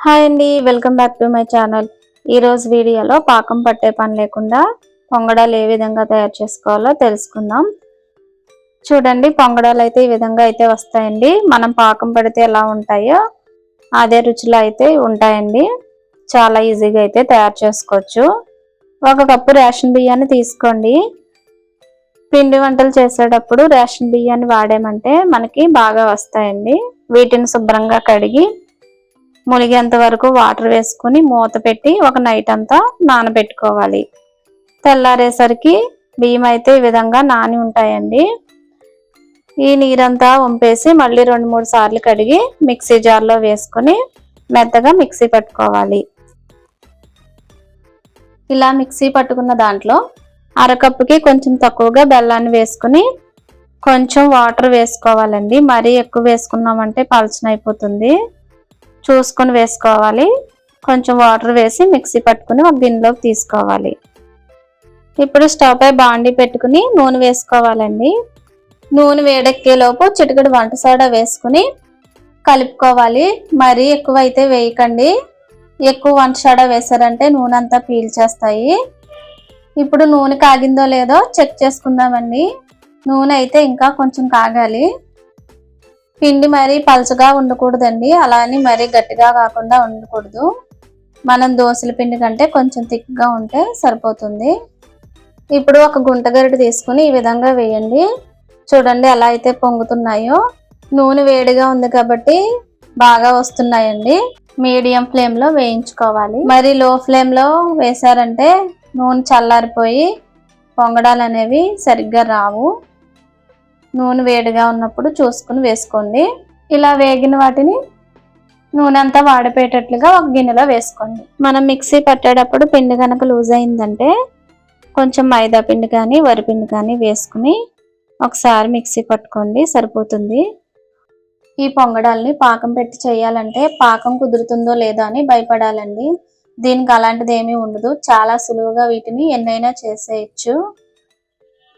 Hi అండి welcome back to my channel. ఈరోజు వీడియోలో పాకం పట్టే పని లేకుండా పొంగడాలు ఏ విధంగా తయారు చేసుకోవాలో తెలుసుకుందాం. చూడండి పొంగడాలు అయితే ఈ విధంగా అయితే వస్తాయండి. మనం పాకం పడితే ఎలా ఉంటాయో అదే రుచిలో అయితే ఉంటాయండి. చాలా ఈజీగా అయితే తయారు చేసుకోవచ్చు. ఒక కప్పు రేషన్ బియ్యాన్ని తీసుకోండి. పిండి వంటలు చేసేటప్పుడు రేషన్ బియ్యాన్ని వాడామంటే మనకి బాగా వస్తాయండి. వీటిని శుభ్రంగా కడిగి మునిగేంత వరకు వాటర్ వేసుకుని మూత పెట్టి ఒక నైట్ అంతా నానబెట్టుకోవాలి. తెల్లారేసరికి బియ్యం అయితే ఈ విధంగా నాని ఉంటాయండి. ఈ నీరంతా వంపేసి మళ్ళీ రెండు మూడు సార్లు కడిగి మిక్సీ జార్లో వేసుకొని మెత్తగా మిక్సీ పట్టుకోవాలి. ఇలా మిక్సీ పట్టుకున్న దాంట్లో అరకప్పుకి కొంచెం తక్కువగా బెల్లాన్ని వేసుకుని కొంచెం వాటర్ వేసుకోవాలండి. మరీ ఎక్కువ వేసుకున్నామంటే పలచనైపోతుంది. చూసుకొని వేసుకోవాలి. కొంచెం వాటర్ వేసి మిక్సీ పట్టుకుని ఒక గిన్నెలోకి తీసుకోవాలి. ఇప్పుడు స్టవ్ పై బాండి పెట్టుకుని నూనె వేసుకోవాలండి. నూనె వేడెక్కేలోపు చిటికడు వంట సోడా వేసుకుని కలుపుకోవాలి. మరీ ఎక్కువ అయితే వేయకండి. ఎక్కువ వంట సోడా వేసారంటే నూనె అంతా పీల్చేస్తాయి. ఇప్పుడు నూనె కాగిందో లేదో చెక్ చేసుకుందామండి. నూనె అయితే ఇంకా కొంచెం కాగాలి. పిండి మరీ పలుచగా ఉండకూడదండి. అలా అని మరీ గట్టిగా కాకుండా ఉండకూడదు. మనం దోశల పిండి కంటే కొంచెం థిక్గా ఉంటే సరిపోతుంది. ఇప్పుడు ఒక గుంటగరిట తీసుకుని ఈ విధంగా వేయండి. చూడండి ఎలా అయితే పొంగుతున్నాయో. నూనె వేడిగా ఉంది కాబట్టి బాగా వస్తున్నాయండి. మీడియం ఫ్లేమ్లో వేయించుకోవాలి. మరి లో ఫ్లేమ్లో వేసారంటే నూనె చల్లారిపోయి పొంగడాలు అనేవి సరిగ్గా రావు. నూనె వేడిగా ఉన్నప్పుడు చూసుకుని వేసుకోండి. ఇలా వేగిన వాటిని నూనె అంతా వాడిపోయేటట్లుగా ఒక గిన్నెలో వేసుకోండి. మనం మిక్సీ పట్టేటప్పుడు పిండి కనుక లూజ్ అయిందంటే కొంచెం మైదా పిండి కానీ వరిపిండి కానీ వేసుకుని ఒకసారి మిక్సీ పట్టుకోండి సరిపోతుంది. ఈ పొంగడాల్ని పాకం పెట్టి చేయాలంటే పాకం కుదురుతుందో లేదో అని భయపడాలండి. దీనికి అలాంటిది ఏమీ ఉండదు. చాలా సులువుగా వీటిని ఎన్నైనా చేసేయచ్చు.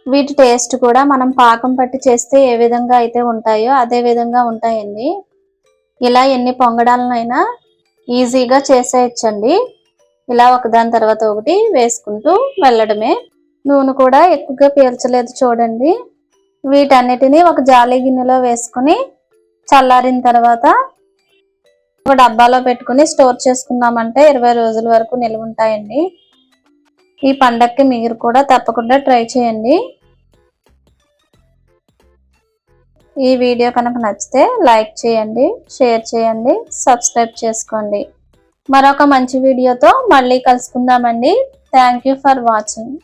వీటి టేస్ట్ కూడా మనం పాకం పట్టి చేస్తే ఏ విధంగా అయితే ఉంటాయో అదే విధంగా ఉంటాయండి. ఇలా ఎన్ని పొంగడాలనైనా ఈజీగా చేసేయచ్చండి. ఇలా ఒకదాని తర్వాత ఒకటి వేసుకుంటూ వెళ్ళడమే. నూనె కూడా ఎక్కువగా పీల్చలేదు చూడండి. వీటన్నిటిని ఒక జాలి గిన్నెలో వేసుకుని చల్లారిన తర్వాత ఒక డబ్బాలో పెట్టుకుని స్టోర్ చేసుకున్నామంటే ఇరవై రోజుల వరకు నిల్వ ఉంటాయండి. ఈ పండక్కి మీరు కూడా తప్పకుండా ట్రై చేయండి. ఈ వీడియో కనుక నచ్చితే లైక్ చేయండి షేర్ చేయండి సబ్స్క్రైబ్ చేసుకోండి. మరొక మంచి వీడియోతో మళ్ళీ కలుసుకుందామండి. Thank for watching.